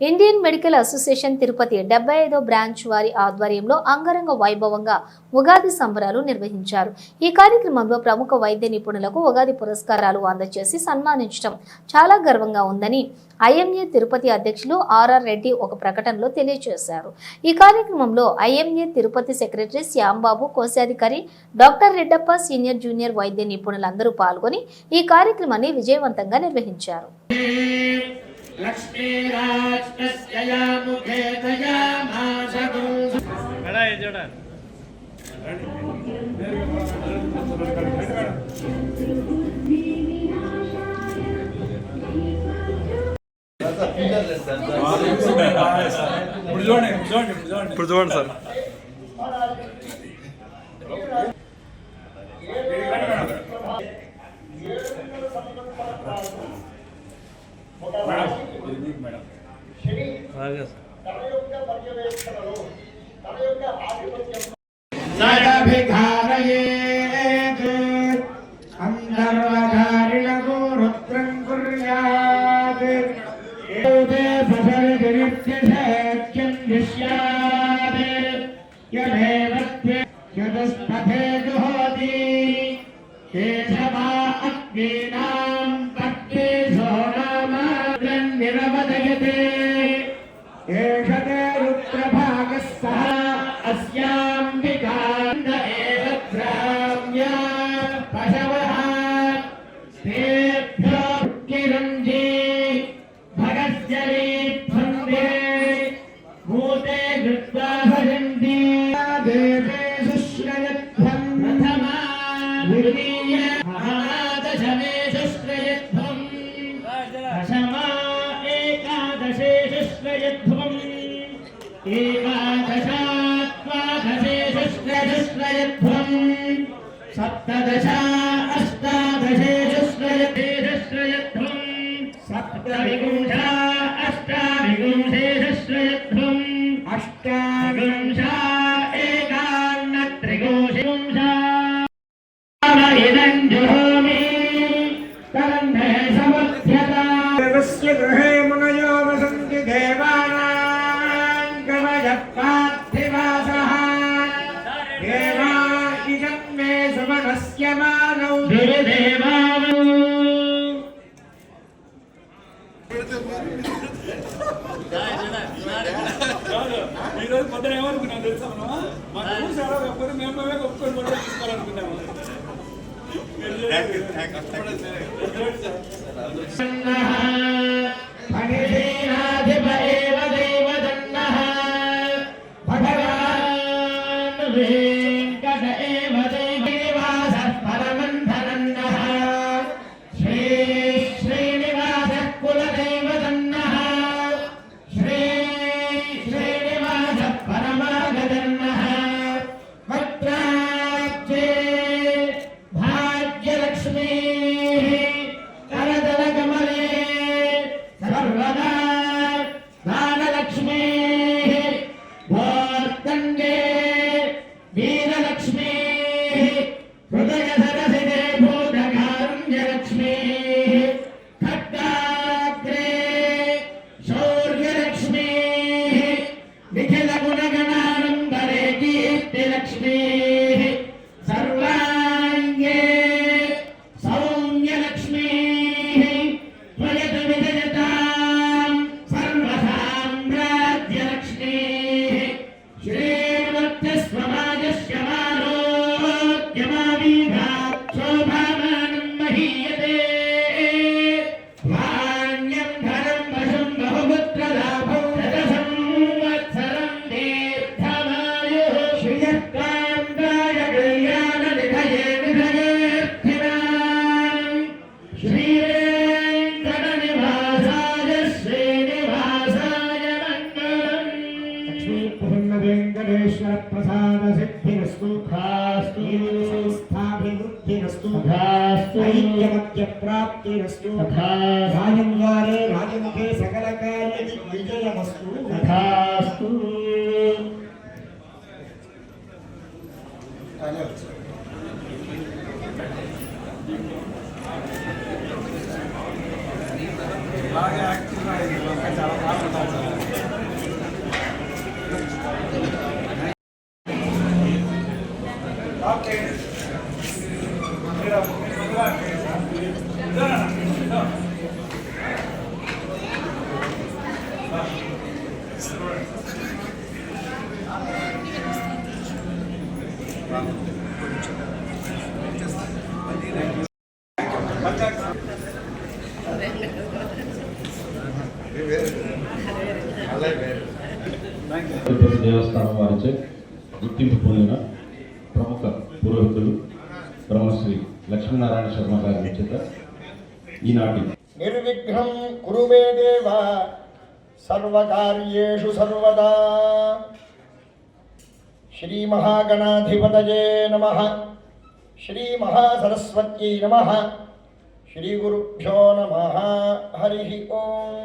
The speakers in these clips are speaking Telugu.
ఇండియన్ మెడికల్ అసోసియేషన్ తిరుపతి డెబ్బై ఐదో బ్రాంచ్ వారి ఆధ్వర్యంలో అంగరంగ వైభవంగా ఉగాది సంబరాలు నిర్వహించారు. ఈ కార్యక్రమంలో ప్రముఖ వైద్య నిపుణులకు ఉగాది పురస్కారాలు అందజేసి సన్మానించడం చాలా గర్వంగా ఉందని ఐఎంఏ తిరుపతి అధ్యక్షులు ఆర్ఆర్ రెడ్డి ఒక ప్రకటనలో తెలియజేశారు ఈ కార్యక్రమంలో ఐఎంఏ తిరుపతి సెక్రటరీ శ్యాంబాబు కోశాధికారి డాక్టర్ రెడ్డప్ప సీనియర్ జూనియర్ వైద్య నిపుణులందరూ పాల్గొని ఈ కార్యక్రమాన్ని విజయవంతంగా నిర్వహించారు. लक्ष्मीराष्ट्रस्य मुखे दयामासतु बड़ा है जोड़ा ఇప్పుడు చూడండి ఇప్పుడు చూడండి ఇప్పుడు చూడండి ఇప్పుడు చూడండి సార్ సదభిఘారయేత్ అంధర్వధారిణకు రుద్రం కుర్యాత్ ఏదే సఫల దిరిత్యసేత్యం దిశ్యాత్ యదేవత్వే యదస్తథే జుహోతి అగ్నినా Amen. రోజు పొద్దున ఏమనుకున్నాం తెలుసా మనం? మా ఊరు సారా ఒప్పుకొని మేము మేమే ఒప్పుకొని తీసుకోవాలనుకున్నాము. థ్యాంక్ యూ థ్యాంక్ యూ तथास्तु ऐक्यमत्य प्राप्तिरस्तु राजंवारे राजमुखे सकलकार्य विजयमस्तु। तथास्तु బాగా యాక్టివ్గా ఇది చాలా బాగుంటుంది Okay. గుర్తింపు పొందిన ప్రముఖ పురోహితులు బ్రహ్మశ్రీ లక్ష్మీనారాయణ శర్మ గారి చేత ఈనాటి నిర్విఘ్నం కురు మే దేవ సర్వకార్యేషు సర్వదా. శ్రీ మహాగణాధిపతయే నమ. శ్రీ మహాసరస్వత్యై నమ. శ్రీ గురుభ్యో నమ. హరి ఓం.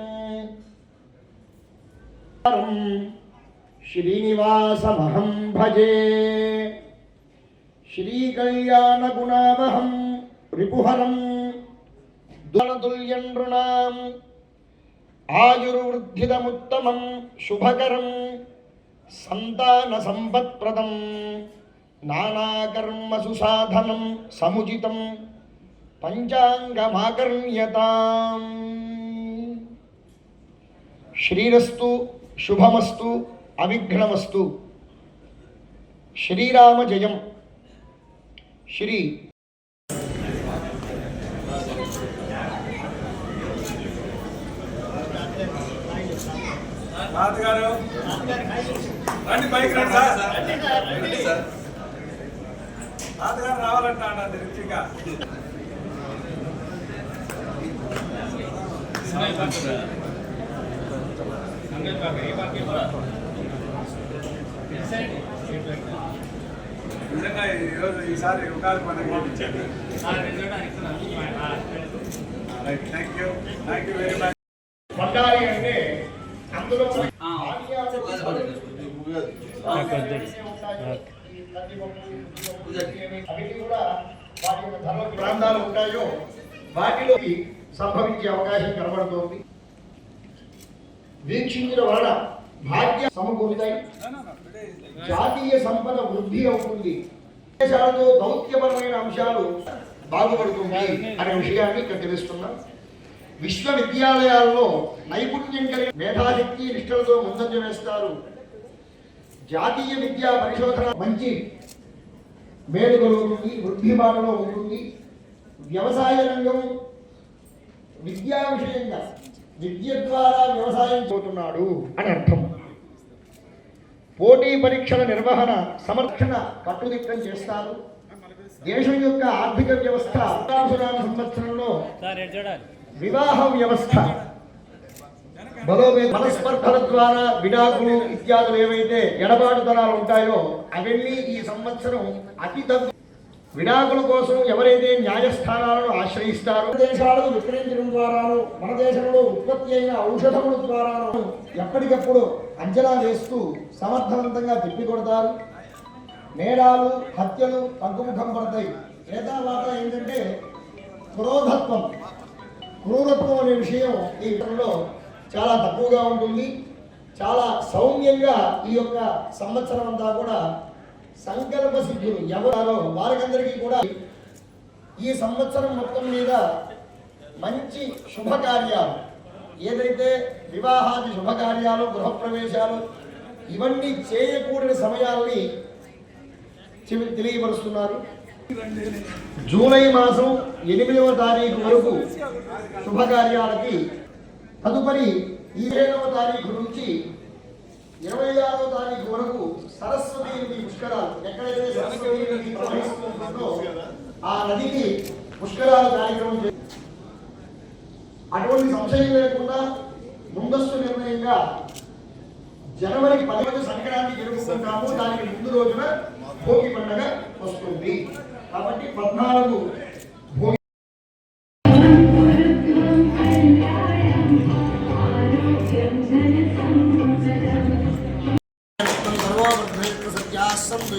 శ్రీనివాసమహం భజే శ్రీకళ్యాణగుణావహం రిపుహరం దులతుల్యం నృణాం ఆయుర్వృద్ధిదముత్తమం శుభకరం సంతాన సంపత్ప్రదం నానాకర్మసు సాధనం సముచితం పంచాంగమాకర్ణ్యతాం శ్రీరస్తు శుభమస్తు అవిఘ్నమస్తు. శ్రీరామ జయం శ్రీ తాతగారు రండి పైకి రండి సార్. రండి సార్ తాతగారు రావాలంట అన్నది రిచిగా నిజంగా ఈరోజు ఈసారి ఉగాది పండుగ. Thank you thank you very much పొందాలి అంటే అందులో అవిటి కూడా వాటి యొక్క ధర్మ ప్రాంతాలు ఉంటాయో వాటిలో సంభవించే అవకాశం కనబడుతోంది. వీక్షించిన వలన భాగ్య సమకూరుతాయి. జాతీయ సంపద వృద్ధి అవుతుంది. దేశాలతో దౌత్యపరమైన అంశాలు బాగుపడుతుంది అనే విషయాన్ని ఇక్కడ తెలుస్తున్నాం. విశ్వవిద్యాలయాల్లో నైపుణ్యం కలిగిన మేధాశక్తి నిష్ఠలతో ముందంజ వేస్తారు. జాతీయ విద్యా పరిశోధన మంచి మేలు కలుగుతుంది వృద్ధి బాటలో ఉంటుంది. వ్యవసాయ రంగం విద్యా విషయంగా విద్య ద్వారా వ్యవసాయం పోతున్నాడు అని అర్థం. పోటీ పరీక్షల నిర్వహణ సమర్థన కట్టుదిట్టం చేస్తారు. దేశం యొక్క ఆర్థిక వ్యవస్థ సంవత్సరంలో వివాహ వ్యవస్థ. బలోపే మనస్పర్ధల ద్వారా విడాకులు ఇత్యాదులు ఏవైతే ఎడబాటుతనాలు ఉంటాయో అవన్నీ ఈ సంవత్సరం అతి తగ్గు విడాకుల కోసం ఎవరైతే న్యాయస్థానాలను ఆశ్రయిస్తారో దేశాలకు విక్రయించడం ద్వారాను మన దేశంలో ఉత్పత్తి అయిన ఔషధముల ద్వారాను ఎప్పటికప్పుడు అంచనా వేస్తూ సమర్థవంతంగా తిప్పికొడతారు నేరాలు హత్యలు తగ్గుముఖం పడతాయి. ఏదావాత ఏంటంటే క్రోధత్వం. క్రూరత్వం అనే విషయం ఈ విషయంలో చాలా తక్కువగా ఉంటుంది. చాలా సౌమ్యంగా ఈ యొక్క సంవత్సరం అంతా కూడా సంకల్ప సిద్ధులు ఎవరో వారికందరికీ కూడా ఈ సంవత్సరం మొత్తం మీద మంచి శుభకార్యాలు. ఏదైతే వివాహాది శుభకార్యాలు గృహప్రవేశాలు ఇవన్నీ చేయకూడని సమయాల్ని తెలియపరుస్తున్నారు. జూలై మాసం ఎనిమిదవ తారీఖు వరకు శుభకార్యాలకి తదుపరి ఈ ఏడవ తారీఖు నుంచి ఇరవై ఆరో తారీఖు వరకు సరస్వతి నది పుష్కరాలు ఎక్కడైతే సరస్వతి నది ప్రవహిస్తుందో ఆ నదికి పుష్కరాల కార్యక్రమం అటువంటి సంశయం లేకుండా ముందస్తు నిర్ణయంగా జనవరి పదిహేను సంక్రాంతి జరుపుకుంటాము. దానికి ముందు రోజున భోగి పండుగ వస్తుంది. కాబట్టి పద్నాలుగు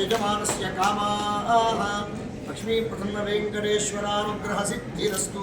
यजमानस्य कामाः लक्ष्मीप्रसन्नवेङ्कटेश्वरानुग्रहसिद्धिरस्तु।